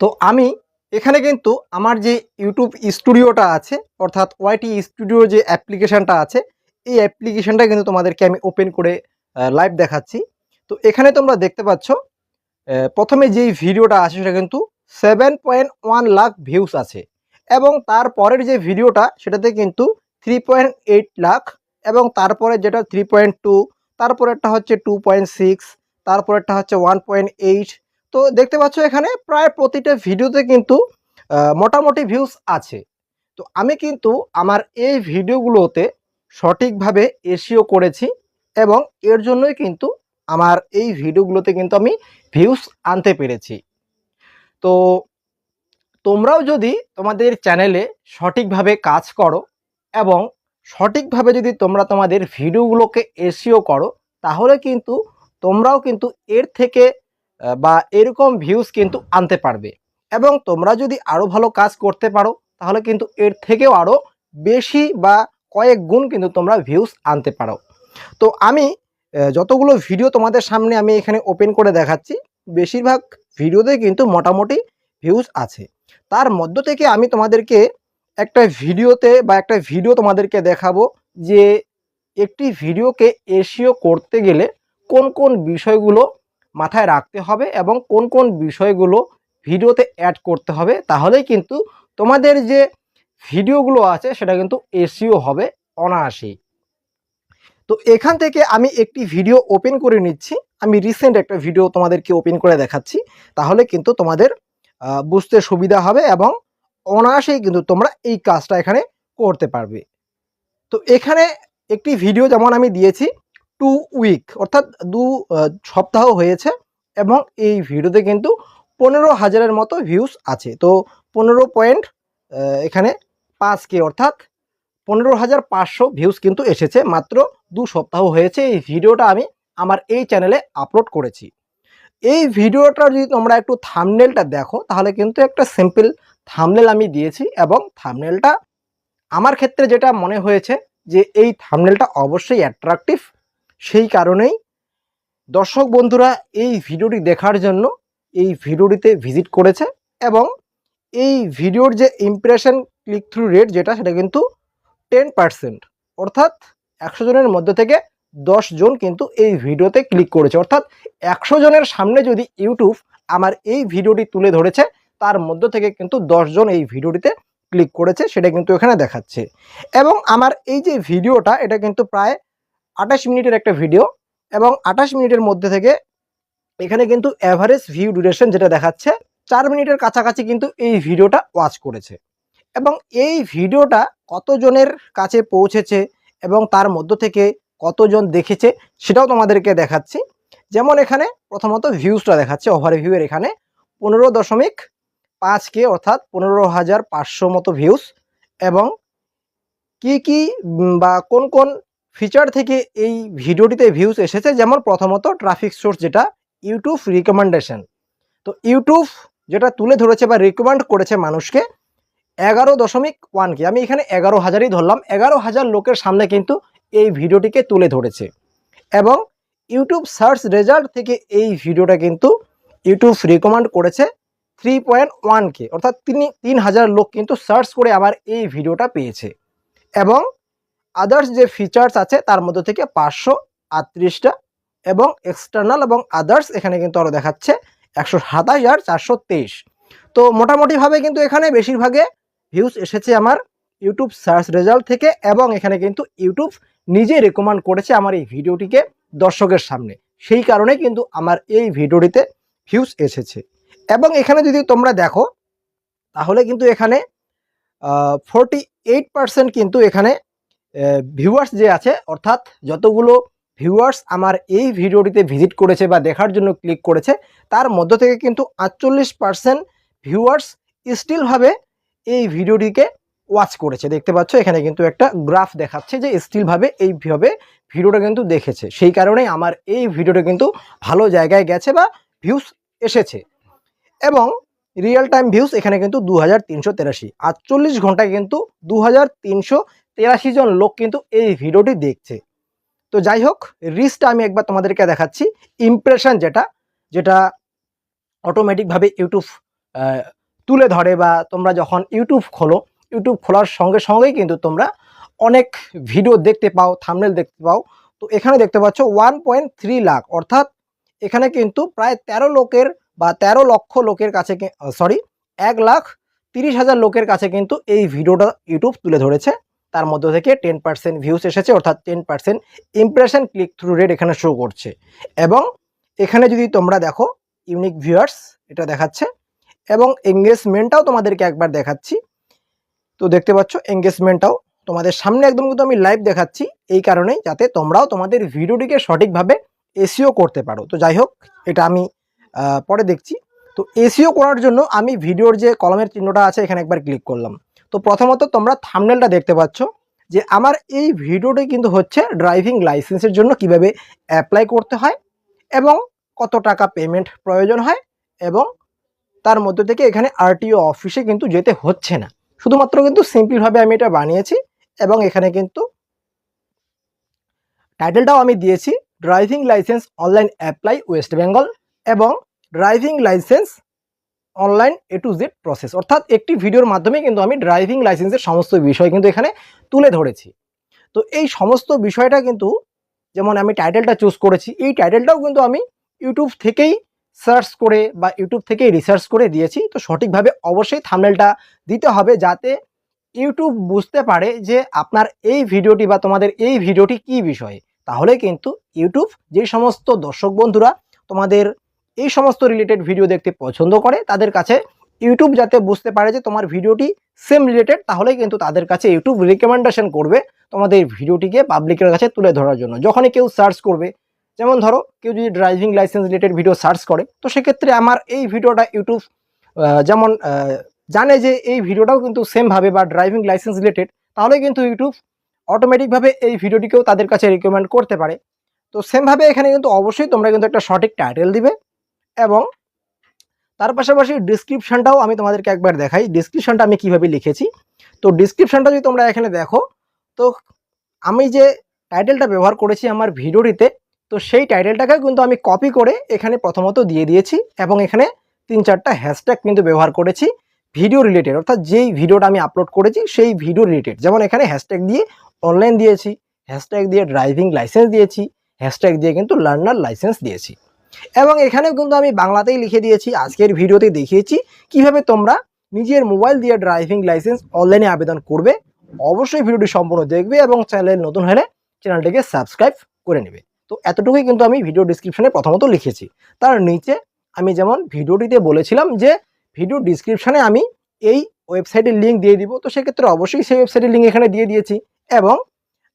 তো আমি এখানে কিন্তু আমার যে ইউটিউব স্টুডিওটা আছে, অর্থাৎ ওয়াইটি স্টুডিও যে অ্যাপ্লিকেশানটা আছে, এই অ্যাপ্লিকেশানটা কিন্তু তোমাদেরকে আমি ওপেন করে লাইভ দেখাচ্ছি। তো এখানে তোমরা দেখতে পাচ্ছ প্রথমে যেই ভিডিওটা আছে সেটা কিন্তু seven point one lakh views আছে এবং তারপরের যে ভিডিওটা সেটাতে কিন্তু থ্রি পয়েন্ট এইট লাখ এবং তারপরে যেটা থ্রি পয়েন্ট টু তারপরেরটা হচ্ছে টু পয়েন্ট সিক্স তারপরেরটা হচ্ছে ওয়ান পয়েন্ট এইট তো দেখতে পাচ্ছ এখানে প্রায় প্রতিটা ভিডিওতে কিন্তু মোটামুটি ভিউজ আছে। তো আমি কিন্তু আমার এই ভিডিওগুলোতে সঠিকভাবে এসিও করেছি এবং এর জন্যই কিন্তু আমার এই ভিডিওগুলোতে কিন্তু আমি ভিউজ আনতে পেরেছি। তো তোমরাও যদি তোমাদের চ্যানেলে সঠিকভাবে কাজ করো এবং সঠিকভাবে যদি তোমরা তোমাদের ভিডিওগুলোকে এসিও করো, তাহলে কিন্তু তোমরাও কিন্তু এর থেকে বা এরকম ভিউজ কিন্তু আনতে পারবে। এবং তোমরা যদি আরও ভালো কাজ করতে পারো, তাহলে কিন্তু এর থেকেও আরও বেশি বা কয়েক গুণ কিন্তু তোমরা ভিউজ আনতে পারো। তো আমি যতগুলো ভিডিও তোমাদের সামনে আমি এখানে ওপেন করে দেখাচ্ছি, বেশিরভাগ ভিডিওতে কিন্তু মোটামুটি ভিউজ আছে। তার মধ্য থেকে আমি তোমাদেরকে একটা ভিডিওতে বা একটা ভিডিও তোমাদেরকে দেখাবো যে একটি ভিডিওকে এসিও করতে গেলে কোন কোন বিষয়গুলো মাথায় রাখতে হবে এবং কোন কোন বিষয়গুলো ভিডিওতে অ্যাড করতে হবে, তাহলেই কিন্তু তোমাদের যে ভিডিওগুলো আছে সেটা কিন্তু এসিও হবে অনায়াসেই তো এখান থেকে আমি একটি ভিডিও ওপেন করে নিচ্ছি। আমি রিসেন্ট একটা ভিডিও তোমাদেরকে ওপেন করে দেখাচ্ছি। তাহলে কিন্তু তোমাদের বুঝতে সুবিধা হবে এবং অনায়াসেই কিন্তু তোমরা এই কাজটা এখানে করতে পারবে। তো এখানে একটি ভিডিও যেমন আমি দিয়েছি টু উইক, অর্থাৎ দু সপ্তাহ হয়েছে এবং এই ভিডিওতে কিন্তু পনেরো হাজারের মতো ভিউস আছে। তো পনেরো পয়েন্ট এখানে পাঁচ কে, অর্থাৎ পনেরো হাজার পাঁচশো ভিউস কিন্তু এসেছে। মাত্র দু সপ্তাহ হয়েছে, এই ভিডিওটা আমি আমার এই চ্যানেলে আপলোড করেছি। এই ভিডিওটা যদি তোমরা একটু থামনেলটা দেখো, তাহলে কিন্তু একটা সিম্পল থামনেল আমি দিয়েছি এবং থামনেলটা আমার ক্ষেত্রে যেটা মনে হয়েছে যে এই থামনেলটা অবশ্যই অ্যাট্রাকটিভ সেই কারণেই দর্শক বন্ধুরা এই ভিডিওটি দেখার জন্য এই ভিডিওটিতে ভিজিট করেছে এবং এই ভিডিওর যে ইমপ্রেশন ক্লিক থ্রু রেট যেটা, সেটা কিন্তু টেন পার্সেন্ট অর্থাৎ একশো জনের মধ্যে থেকে দশ জন কিন্তু এই ভিডিওতে ক্লিক করেছে। অর্থাৎ একশো জনের সামনে যদি ইউটিউব আমার এই ভিডিওটি তুলে ধরেছে, তার মধ্য থেকে কিন্তু জন এই ভিডিওটিতে ক্লিক করেছে, সেটা কিন্তু এখানে দেখাচ্ছে। এবং আমার এই যে ভিডিওটা, এটা কিন্তু প্রায় আঠাশ মিনিটের একটা ভিডিও এবং আঠাশ মিনিটের মধ্যে থেকে এখানে কিন্তু অ্যাভারেজ ভিউ ডিউরেশন যেটা দেখাচ্ছে, চার মিনিটের কাছাকাছি কিন্তু এই ভিডিওটা ওয়াচ করেছে। এবং এই ভিডিওটা কতজনের কাছে পৌঁছেছে এবং তার মধ্য থেকে কতজন দেখেছে সেটাও তোমাদেরকে দেখাচ্ছি। যেমন এখানে প্রথমত ভিউজটা দেখাচ্ছে ওভার ভিউয়ের এখানে পনেরো দশমিক পাঁচ কে অর্থাৎ পনেরো হাজার পাঁচশো মতো ভিউজ এবং কি কি বা কোন কোন ফিচার থেকে এই ভিডিওটিতে ভিউজ এসেছে যেমন প্রথমত ট্রাফিক সোর্স যেটা ইউটিউব রিকমেন্ডেশন তো ইউটিউব যেটা তুলে ধরেছে বা রিকমেন্ড করেছে মানুষকে এগারো দশমিক ওয়ান কে। আমি এখানে এগারো হাজারই ধরলাম। এগারো হাজার লোকের সামনে কিন্তু এই ভিডিওটিকে তুলে ধরেছে। এবং ইউটিউব সার্চ রেজাল্ট থেকে এই ভিডিওটা কিন্তু ইউটিউব রিকমেন্ড করেছে থ্রি পয়েন্ট ওয়ান কে। অর্থাৎ তিনি তিন হাজার লোক কিন্তু সার্চ করে আমার এই ভিডিওটা পেয়েছে। এবং আদার্স যে ফিচার্স আছে, তার মধ্যে থেকে পাঁচশো আটত্রিশটা এবং এক্সটার্নাল এবং আদার্স এখানে কিন্তু আরও দেখাচ্ছে একশো সাতাশ আর চারশো তেইশ। তো মোটামুটিভাবে কিন্তু এখানে বেশিরভাগে ভিউজ এসেছে আমার ইউটিউব সার্চ রেজাল্ট থেকে এবং এখানে কিন্তু ইউটিউব নিজে রেকমেন্ড করেছে আমার এই ভিডিওটিকে দর্শকের সামনে। সেই কারণে কিন্তু আমার এই ভিডিওটিতে ভিউজ এসেছে। এবং এখানে যদি তোমরা দেখো, তাহলে কিন্তু এখানে ফোরটি এইট পার্সেন্ট কিন্তু এখানে ভিউয়ার্স যে আছে, অর্থাৎ যতগুলো ভিউয়ার্স আমার এই ভিডিওটিতে ভিজিট করেছে বা দেখার জন্য ক্লিক করেছে, তার মধ্য থেকে কিন্তু আটচল্লিশ পার্সেন্ট ভিউয়ার্স স্টিলভাবে এই ভিডিওটিকে ওয়াচ করেছে। দেখতে পাচ্ছ, এখানে কিন্তু একটা গ্রাফ দেখাচ্ছে যে স্টিলভাবে এইভাবে ভিডিওটা কিন্তু দেখেছে। সেই কারণেই আমার এই ভিডিওটা কিন্তু ভালো জায়গায় গেছে বা ভিউস এসেছে। এবং রিয়েল টাইম ভিউস এখানে কিন্তু দু হাজার তিনশো তেরাশি। আটচল্লিশ ঘন্টায় কিন্তু দু হাজার তিনশো তেরাশি জন লোক কিন্তু এই ভিডিওটি দেখছে। তো যাই হোক রিস্কটা আমি একবার তোমাদেরকে দেখাচ্ছি। ইমপ্রেশন যেটা যেটা অটোমেটিকভাবে ইউটিউব তুলে ধরে বা তোমরা যখন ইউটিউব খোলো, ইউটিউব খোলার সঙ্গে সঙ্গেই কিন্তু তোমরা অনেক ভিডিও দেখতে পাও থামনেল দেখতে পাও। তো এখানে দেখতে পাচ্ছ ওয়ান পয়েন্ট থ্রি লাখ অর্থাৎ এখানে কিন্তু প্রায় তেরো লোকের বা তেরো লক্ষ লোকের কাছে সরি এক লাখ তিরিশ হাজার লোকের কাছে কিন্তু এই ভিডিওটা ইউটিউব তুলে ধরেছে। তার মধ্য থেকে টেন পার্সেন্ট ভিউস এসেছে, অর্থাৎ ten percent impression click through rate এখানে শো করছে। এবং এখানে যদি তোমরা দেখো ইউনিক ভিউয়ার্স এটা দেখাচ্ছে। এবং এঙ্গেজমেন্টটাও তোমাদেরকে একবার দেখাচ্ছি। তো দেখতে পাচ্ছ এঙ্গেজমেন্টটাও তোমাদের সামনে একদম কিন্তু আমি লাইভ দেখাচ্ছি। এই কারণেই যাতে তোমরাও তোমাদের ভিডিওটিকে সঠিকভাবে এসিও করতে পারো। তো যাই হোক, এটা আমি পরে দেখছি। তো এসিও করার জন্য আমি ভিডিওর যে কলমের চিহ্নটা আছে, এখানে একবার ক্লিক করলাম। তো প্রথমত তোমরা থামনেলটা দেখতে পাচ্ছ যে আমার এই ভিডিওটি কিন্তু হচ্ছে ড্রাইভিং লাইসেন্সের জন্য কীভাবে অ্যাপ্লাই করতে হয় এবং কত টাকা পেমেন্ট প্রয়োজন হয় এবং তার মধ্যে থেকে এখানে আরটিও অফিসে কিন্তু যেতে হচ্ছে না। শুধুমাত্র কিন্তু সিম্পলভাবে আমি এটা বানিয়েছি এবং এখানে কিন্তু টাইটেলটাও আমি দিয়েছি driving licence online apply West Bengal এবং driving licence online A to Z process অর্থাৎ একটি ভিডিওর মাধ্যমে কিন্তু আমি ড্রাইভিং লাইসেন্সের সমস্ত বিষয় কিন্তু এখানে তুলে ধরেছি। তো এই সমস্ত বিষয়টা কিন্তু, যেমন আমি টাইটেলটা চুজ করেছি, এই টাইটেলটাও কিন্তু আমি ইউটিউব থেকেই সার্চ করে বা ইউটিউব থেকেই রিসার্চ করে দিয়েছি। তো সঠিকভাবে অবশ্যই থামনেলটা দিতে হবে যাতে ইউটিউব বুঝতে পারে যে আপনার এই ভিডিওটি বা তোমাদের এই ভিডিওটি কি বিষয়ে। তাহলে কিন্তু ইউটিউব যে সমস্ত দর্শক বন্ধুরা তোমাদের এই সমস্ত রিলেটেড ভিডিও দেখতে পছন্দ করে, তাদের কাছে ইউটিউব যাতে বুঝতে পারে যে তোমার ভিডিওটি সেম রিলেটেড তাহলেই কিন্তু তাদের কাছে ইউটিউব রিকমেন্ডেশন করবে তোমাদের ভিডিওটিকে পাবলিকের কাছে তুলে ধরার জন্য। যখনই কেউ সার্চ করবে, যেমন ধরো, কেউ যদি driving licence related video search করে, তো সেক্ষেত্রে আমার এই ভিডিওটা ইউটিউব যেমন জানে যে এই ভিডিওটাও কিন্তু সেমভাবে বা ড্রাইভিং লাইসেন্স রিলেটেড তাহলে কিন্তু ইউটিউব অটোমেটিকভাবে এই ভিডিওটিকেও তাদের কাছে রিকমেন্ড করতে পারে। তো সেমভাবে এখানে কিন্তু অবশ্যই তোমরা কিন্তু একটা সঠিক টাইটেল দিবে। এবং তার পাশাপাশি ডিসক্রিপশনটাও আমি তোমাদেরকে একবার দেখাই। ডিসক্রিপশনটা আমি কীভাবে লিখেছি? তো ডিসক্রিপশনটা যদি তোমরা এখানে দেখো, তো আমি যে টাইটেলটা ব্যবহার করেছি আমার ভিডিওটিতে, তো সেই টাইটেলটাকে কিন্তু আমি কপি করে এখানে প্রথমত দিয়ে দিয়েছি এবং এখানে তিন চারটা হ্যাশট্যাগ কিন্তু ব্যবহার করেছি ভিডিও রিলেটেড অর্থাৎ যেই ভিডিওটা আমি আপলোড করেছি, সেই ভিডিও রিলেটেড যেমন এখানে হ্যাশট্যাগ দিয়ে অনলাইন দিয়েছি হ্যাশট্যাগ দিয়ে ড্রাইভিং লাইসেন্স দিয়েছি হ্যাশট্যাগ দিয়ে কিন্তু লার্নার লাইসেন্স দিয়েছি। এবং এখানেও কিন্তু আমি বাংলাতেই লিখে দিয়েছি, আজকের ভিডিওতে দেখিয়েছি কীভাবে তোমরা নিজের মোবাইল দিয়ে ড্রাইভিং লাইসেন্স অনলাইনে আবেদন করবে। অবশ্যই ভিডিওটি সম্পূর্ণ দেখবে এবং চ্যানেল নতুন হলে চ্যানেলটিকে সাবস্ক্রাইব করে নেবে। তো এতটুকুই কিন্তু আমি ভিডিও ডিসক্রিপশনে প্রথমত লিখেছি। তার নিচে আমি যেমন ভিডিওটিতে বলেছিলাম যে ভিডিও ডিসক্রিপশানে আমি এই ওয়েবসাইটের লিঙ্ক দিয়ে দিব, তো সেক্ষেত্রে অবশ্যই সেই ওয়েবসাইটের লিঙ্ক এখানে দিয়ে দিয়েছি এবং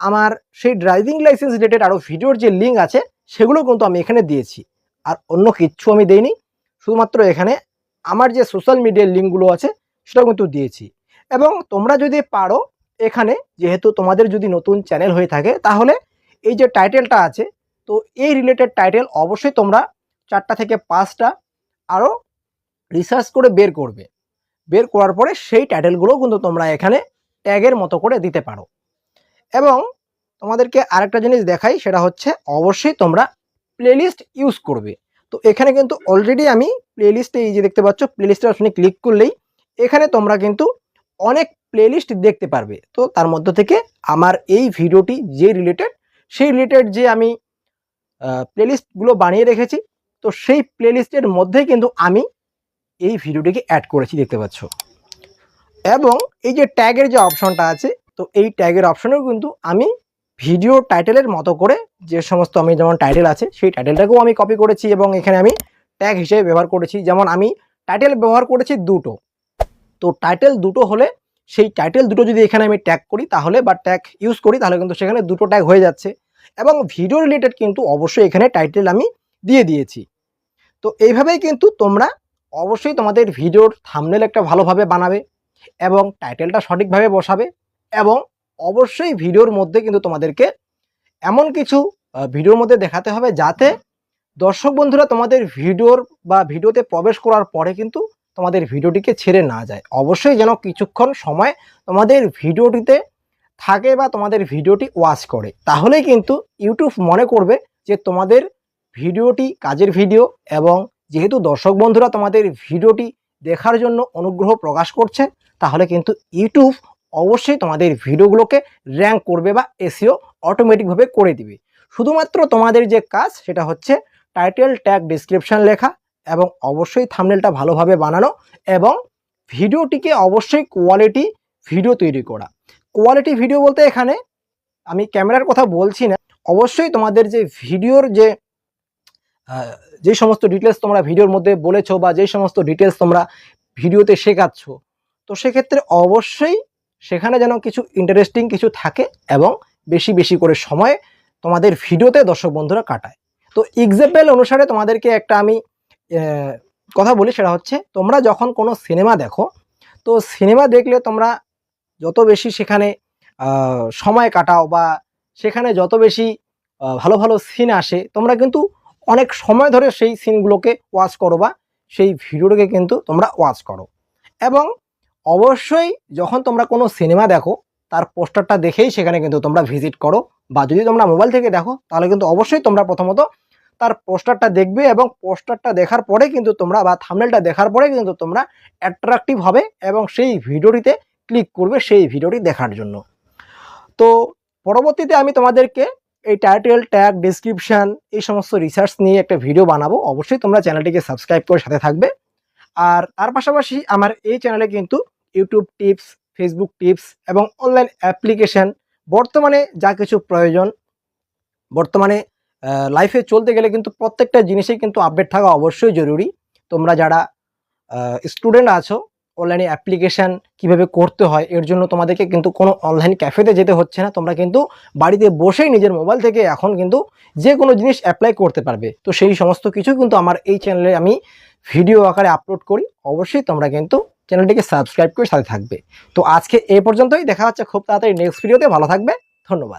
আমার সেই ড্রাইভিং লাইসেন্স রিলেটেড আরও ভিডিওর যে লিঙ্ক আছে সেগুলো কিন্তু আমি এখানে দিয়েছি। আর অন্য কিচ্ছু আমি দেইনি। শুধুমাত্র এখানে আমার যে সোশ্যাল মিডিয়ার লিঙ্কগুলো আছে, সেটাও কিন্তু দিয়েছি। এবং তোমরা যদি পারো এখানে, যেহেতু তোমাদের যদি নতুন চ্যানেল হয়ে থাকে, তাহলে এই যে টাইটেলটা আছে, তো এই রিলেটেড টাইটেল অবশ্যই তোমরা চারটা থেকে পাঁচটা আরও রিসার্চ করে বের করবে। বের করার পরে সেই টাইটেলগুলো কিন্তু তোমরা এখানে ট্যাগের মতো করে দিতে পারো। এবং তোমাদেরকে আরেকটা জিনিস দেখাই, সেটা হচ্ছে অবশ্যই তোমরা প্লেলিস্ট ইউজ করবে। তো এখানে কিন্তু অলরেডি আমি প্লেলিস্টে এই যে দেখতে পাচ্ছ প্লেলিস্টের অপশনে ক্লিক করলেই এখানে তোমরা কিন্তু অনেক প্লেলিস্ট দেখতে পারবে। তো তার মধ্য থেকে আমার এই ভিডিওটি যে রিলেটেড সেই রিলেটেড যে আমি প্লেলিস্টগুলো বানিয়ে রেখেছি, তো সেই প্লেলিস্টের মধ্যেই কিন্তু আমি এই ভিডিওটিকে অ্যাড করেছি দেখতে পাচ্ছ। এবং এই যে ট্যাগের যে অপশনটা আছে, তো এই ট্যাগের অপশনেও কিন্তু আমি ভিডিও টাইটেলের মতো করে যে সমস্ত আমি যেমন টাইটেল আছে, সেই টাইটেলটাকেও আমি কপি করেছি এবং এখানে আমি ট্যাগ হিসেবে ব্যবহার করেছি। যেমন আমি টাইটেল ব্যবহার করেছি দুটো। তো টাইটেল দুটো হলে সেই টাইটেল দুটো যদি এখানে আমি ট্যাগ করি তাহলে বা ট্যাগ ইউজ করি তাহলে কিন্তু সেখানে দুটো ট্যাগ হয়ে যাচ্ছে। এবং ভিডিও রিলেটেড কিন্তু অবশ্যই এখানে টাইটেল আমি দিয়ে দিয়েছি। তো এইভাবেই কিন্তু তোমরা অবশ্যই তোমাদের ভিডিওর থামনেল একটা ভালোভাবে বানাবে এবং টাইটেলটা সঠিকভাবে বসাবে এবং অবশ্যই ভিডিওর মধ্যে কিন্তু তোমাদেরকে এমন কিছু ভিডিওর মধ্যে দেখাতে হবে যাতে দর্শক বন্ধুরা তোমাদের ভিডিওর বা ভিডিওতে প্রবেশ করার পরে কিন্তু তোমাদের ভিডিওটিকে ছেড়ে না যায়। অবশ্যই যেন কিছুক্ষণ সময় তোমাদের ভিডিওটিতে থাকে বা তোমাদের ভিডিওটি ওয়াচ করে। তাহলেই কিন্তু ইউটিউব মনে করবে যে তোমাদের ভিডিওটি কাজের ভিডিও এবং যেহেতু দর্শক বন্ধুরা তোমাদের ভিডিওটি দেখার জন্য অনুগ্রহ প্রকাশ করছে, তাহলে কিন্তু ইউটিউব অবশ্যই তোমাদের ভিডিওগুলোকে র্যাঙ্ক করবে বা এসিও অটোমেটিকভাবে করে দিবে। শুধুমাত্র তোমাদের যে কাজ, সেটা হচ্ছে টাইটেল ট্যাগ ডিসক্রিপশন লেখা এবং অবশ্যই থামনেলটা ভালোভাবে বানানো এবং ভিডিওটিকে অবশ্যই কোয়ালিটি ভিডিও তৈরি করা। কোয়ালিটি ভিডিও বলতে এখানে আমি ক্যামেরার কথা বলছি না। অবশ্যই তোমাদের যে ভিডিওর যে যে সমস্ত ডিটেলস তোমরা ভিডিওর মধ্যে বলেছ বা যে সমস্ত ডিটেলস তোমরা ভিডিওতে শেখাচ্ছ, তো সেক্ষেত্রে অবশ্যই সেখানে যেন কিছু ইন্টারেস্টিং কিছু থাকে এবং বেশি বেশি করে সময় তোমাদের ভিডিওতে দর্শক বন্ধুরা কাটায়। তো এক্সাম্পল অনুসারে তোমাদেরকে একটা আমি কথা বলি, সেটা হচ্ছে তোমরা যখন কোনো সিনেমা দেখো, তো সিনেমা দেখলে তোমরা যত বেশি সেখানে সময় কাটাও বা সেখানে যত বেশি ভালো ভালো সিন আসে, তোমরা কিন্তু অনেক সময় ধরে সেই সিনগুলোকে ওয়াচ করো বা সেই ভিডিওটাকে কিন্তু তোমরা ওয়াচ করো। এবং অবশ্যই যখন তোমরা কোনো সিনেমা দেখো, তার পোস্টারটা দেখেই সেখানে কিন্তু তোমরা ভিজিট করো। বা যদি তোমরা মোবাইল থেকে দেখো, তাহলে কিন্তু অবশ্যই তোমরা প্রথমত তার পোস্টারটা দেখবে এবং পোস্টারটা দেখার পরে কিন্তু তোমরা বা থামনেলটা দেখার পরে কিন্তু তোমরা অ্যাট্রাকটিভ হবে এবং সেই ভিডিওটিতে ক্লিক করবে সেই ভিডিওটি দেখার জন্য। তো পরবর্তীতে আমি তোমাদেরকে এই টাইটেল ট্যাগ ডিসক্রিপশান এই সমস্ত রিসার্চ নিয়ে একটা ভিডিও বানাবো। অবশ্যই তোমরা চ্যানেলটিকে সাবস্ক্রাইব করে সাথে থাকবে। আর তার পাশাপাশি আমার এই চ্যানেলে কিন্তু ইউটিউব টিপস ফেসবুক টিপস এবং অনলাইন অ্যাপ্লিকেশান বর্তমানে যা কিছু প্রয়োজন, বর্তমানে লাইফে চলতে গেলে কিন্তু প্রত্যেকটা জিনিসেই কিন্তু আপডেট থাকা অবশ্যই জরুরি। তোমরা যারা স্টুডেন্ট আছো অনলাইনে অ্যাপ্লিকেশান কীভাবে করতে হয়, এর জন্য তোমাদেরকে কিন্তু কোনো অনলাইন ক্যাফেতে যেতে হচ্ছে না। তোমরা কিন্তু বাড়িতে বসেই নিজের মোবাইল থেকে এখন কিন্তু যে কোনো জিনিস অ্যাপ্লাই করতে পারবে। তো সেই সমস্ত কিছু কিন্তু আমার এই চ্যানেলে আমি ভিডিও আকারে আপলোড করি। অবশ্যই তোমরা কিন্তু চ্যানেলটিকে সাবস্ক্রাইব করে সাথে থাকবে। তো আজকে এ পর্যন্তই। দেখা হচ্ছে খুব তাড়াতাড়ি নেক্সট ভিডিওতে ভালো থাকবে। ধন্যবাদ।